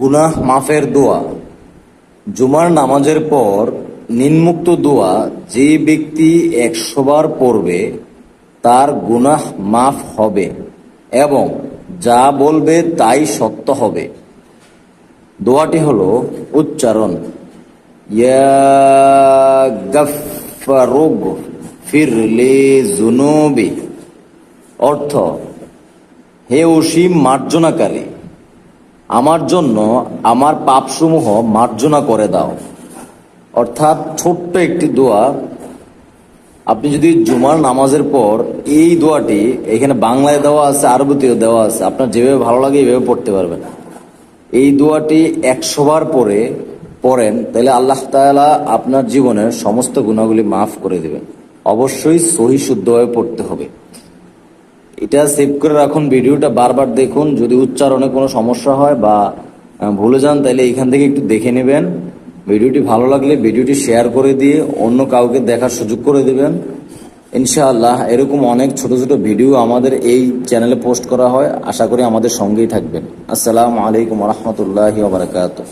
গুনাহ মাফের দোয়া। জুমার নামাজের পর নিম্মুক্ত দোয়া যে ব্যক্তি একশোবার পড়বে, তার গুনাহ মাফ হবে এবং যা বলবে তাই সত্য হবে। দোয়াটি হল উচ্চারণ অর্থ, হে অসীম মার্জনাকারী আমার জন্য আমার পাপসমূহ মার্জনা করে দাও। অর্থাৎ ছোট্ট একটি দোয়া। আপনি যদি জুমার নামাজের পর এই দোয়াটি, এখানে বাংলায় দেওয়া আছে, আরবিতেও দেওয়া আছে, আপনার যেভাবে ভালো লাগে এইভাবে পড়তে পারবেন। এই দোয়াটি একশোবার পরে পড়েন, তাহলে আল্লাহ তাআলা আপনার জীবনের সমস্ত গুণাগুলি মাফ করে দেবেন। অবশ্যই সহি শুদ্ধভাবে পড়তে হবে। এটা সেভ করে রাখুন, ভিডিওটা বারবার দেখুন। যদি উচ্চারণে কোনো সমস্যা হয় বা ভুলে যান, তাহলে এখান থেকে একটু দেখে নেবেন। ভিডিওটি ভালো লাগলে ভিডিওটি শেয়ার করে দিয়ে অন্য কাউকে দেখার সুযোগ করে দেবেন। ইনশাআল্লাহ, এরকম অনেক ছোট ছোট ভিডিও আমাদের এই চ্যানেলে পোস্ট করা হয়। আশা করি আমাদের সঙ্গেই থাকবেন। আসসালামু আলাইকুম রহমতুল্লাহি ওবরাকাতুহ